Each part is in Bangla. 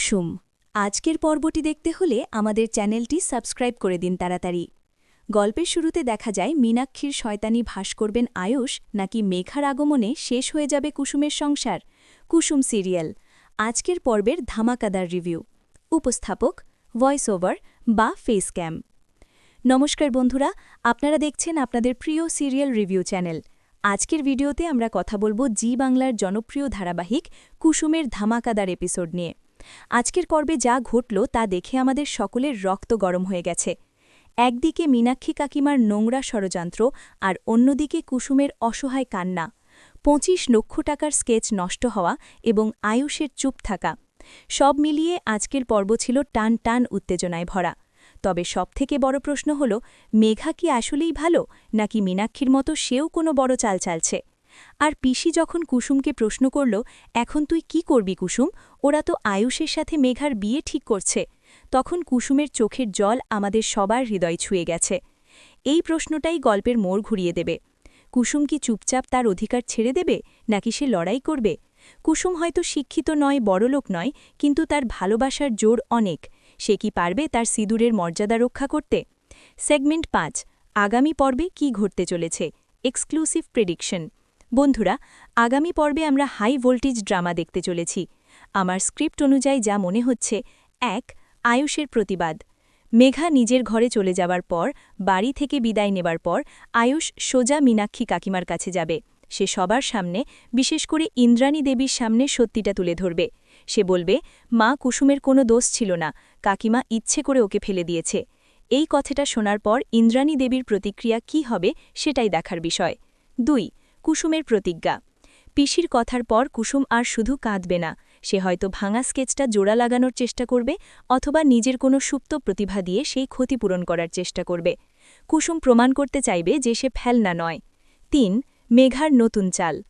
কুসুম। আজকের পর্বটি দেখতে হলে আমাদের চ্যানেলটি সাবস্ক্রাইব করে দিন তাড়াতাড়ি। গল্পের শুরুতে দেখা যায়, মীনাক্ষীর শয়তানি ভাস করবেন আয়ুষ, নাকি মেঘার আগমনে শেষ হয়ে যাবে কুসুমের সংসার? কুসুম সিরিয়াল। আজকের পর্বের ধামাকাদার রিভিউ। উপস্থাপক ভয়েস ওভার বা ফেস ক্যাম নমস্কার বন্ধুরা, আপনারা দেখছেন আপনাদের প্রিয় সিরিয়াল রিভিউ চ্যানেল। আজকের ভিডিওতে আমরা কথা বলব জি বাংলার জনপ্রিয় ধারাবাহিক কুসুমের ধামাকাদার এপিসোড নিয়ে। আজকের পর্বে যা ঘটল তা দেখে আমাদের সকলের রক্ত গরম হয়ে গেছে। একদিকে মীনাক্ষী কাকিমার নোংরা ষড়যন্ত্র আর অন্যদিকে কুসুমের অসহায় কান্না। পঁচিশ লক্ষ টাকার স্কেচ নষ্ট হওয়া এবং আয়ুষের চুপ থাকা। সব মিলিয়ে আজকের পর্ব ছিল টান টান উত্তেজনায় ভরা। তবে সবথেকে বড় প্রশ্ন হল, মেঘা কি আসলেই ভালো, নাকি মীনাক্ষীর মতো সেও কোনো বড় চাল চালছে? আর পিসি যখন কুসুমকে প্রশ্ন করল, এখন তুই কি করবি কুসুম? ওরা তো আয়ুষের সাথে মেঘার বিয়ে ঠিক করছে। তখন কুসুমের চোখের জল আমাদের সবার হৃদয় ছুঁয়ে গেছে। এই প্রশ্নটাই গল্পের মোড় ঘুরিয়ে দেবে। কুসুম কি চুপচাপ তার অধিকার ছেড়ে দেবে, নাকি সে লড়াই করবে? কুসুম হয়তো শিক্ষিত নয়, বড়লোক নয়, কিন্তু তার ভালোবাসার জোর অনেক। সে কি পারবে তার সিঁদুরের মর্যাদা রক্ষা করতে? সেগমেন্ট পাঁচ, আগামী পর্বে কি ঘটতে চলেছে? Exclusive prediction. বন্ধুরা, আগামী পর্বে আমরা হাই ভোল্টেজ ড্রামা দেখতে চলেছি। আমার স্ক্রিপ্ট অনুযায়ী যা মনে হচ্ছে, এক, আয়ুষের প্রতিবাদ। মেঘা নিজের ঘরে চলে যাবার পর, বাড়ি থেকে বিদায় নেবার পর, আয়ুষ সোজা মীনাক্ষী কাকিমার কাছে যাবে। সে সবার সামনে, বিশেষ করে ইন্দ্রাণী দেবীর সামনে সত্যিটা তুলে ধরবে। সে বলবে, মা, কুসুমের কোনো দোষ ছিল না। কাকিমা ইচ্ছে করে ওকে ফেলে দিয়েছে। এই কথাটা শোনার পর ইন্দ্রাণী দেবীর প্রতিক্রিয়া কি হবে, সেটাই দেখার বিষয়। দুই কুসুমের প্রতিজ্ঞা। পিসির কথার পর কুসুম আর শুধু কাঁদবে না। সে হয়তো ভাঙা স্কেচটা জোড়া লাগানোর চেষ্টা করবে অথবা নিজের কোনো সুপ্ত প্রতিভা দিয়ে সেই ক্ষতিপূরণ করার চেষ্টা করবে। কুসুম প্রমাণ করতে চাইবে যে সে ফেলনা নয়। তিন, মেঘার নতুন চাল।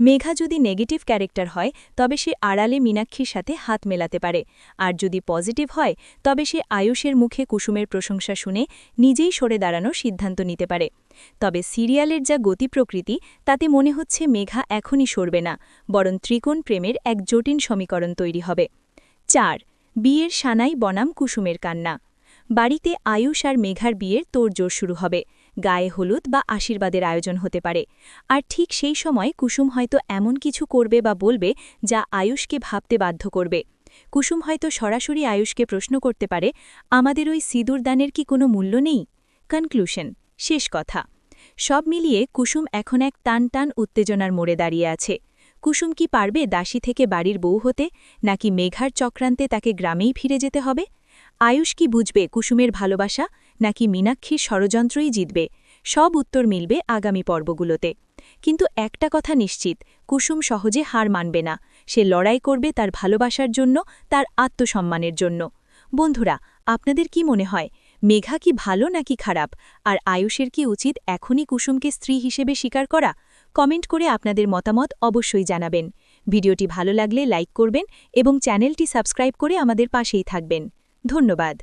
মেঘা যদি নেগেটিভ ক্যারেক্টার হয়, তবে সে আড়ালে মীনাক্ষীর সাথে হাত মেলাতে পারে। আর যদি পজিটিভ হয়, তবে সে আয়ুষের মুখে কুসুমের প্রশংসা শুনে নিজেই সরে দাঁড়ানোর সিদ্ধান্ত নিতে পারে। তবে সিরিয়ালের যা গতি প্রকৃতি তাতে মনে হচ্ছে মেঘা এখনই সরবে না, বরং ত্রিকোণ প্রেমের এক জটিল সমীকরণ তৈরি হবে। চার, বিয়ের সানাই বনাম কুসুমের কান্না। বাড়িতে আয়ুষ আর মেঘার বিয়ের তোড়জোড় শুরু হবে, গায়ে হলুদ বা আশীর্বাদের আয়োজন হতে পারে। আর ঠিক সেই সময় কুসুম হয়তো এমন কিছু করবে বা বলবে যা আয়ুষকে ভাবতে বাধ্য করবে। কুসুম হয়তো সরাসরি আয়ুষকে প্রশ্ন করতে পারে, আমাদের ওই সিঁদুর দানের কি কোনো মূল্য নেই? কনক্লুশন শেষ কথা। সব মিলিয়ে কুসুম এখন এক টান টান উত্তেজনার মোড়ে দাঁড়িয়ে আছে। কুসুম কি পারবে দাসী থেকে বাড়ির বউ হতে, নাকি মেঘার চক্রান্তে তাকে গ্রামেই ফিরে যেতে হবে? আয়ুষ কি বুঝবে কুসুমের ভালোবাসা, নাকি মীনাক্ষীর ষড়যন্ত্রই জিতবে? সব উত্তর মিলবে আগামী পর্বগুলোতে। কিন্তু একটা কথা নিশ্চিত, কুসুম সহজে হার মানবে না। সে লড়াই করবে তার ভালোবাসার জন্য, তার আত্মসম্মানের জন্য। বন্ধুরা, আপনাদের কি মনে হয়? মেঘা কি ভালো নাকি খারাপ? আর আয়ুষের কি উচিত এখনই কুসুমকে স্ত্রী হিসেবে স্বীকার করা? কমেন্ট করে আপনাদের মতামত অবশ্যই জানাবেন। ভিডিওটি ভালো লাগলে লাইক করবেন এবং চ্যানেলটি সাবস্ক্রাইব করে আমাদের পাশেই থাকবেন। ধন্যবাদ।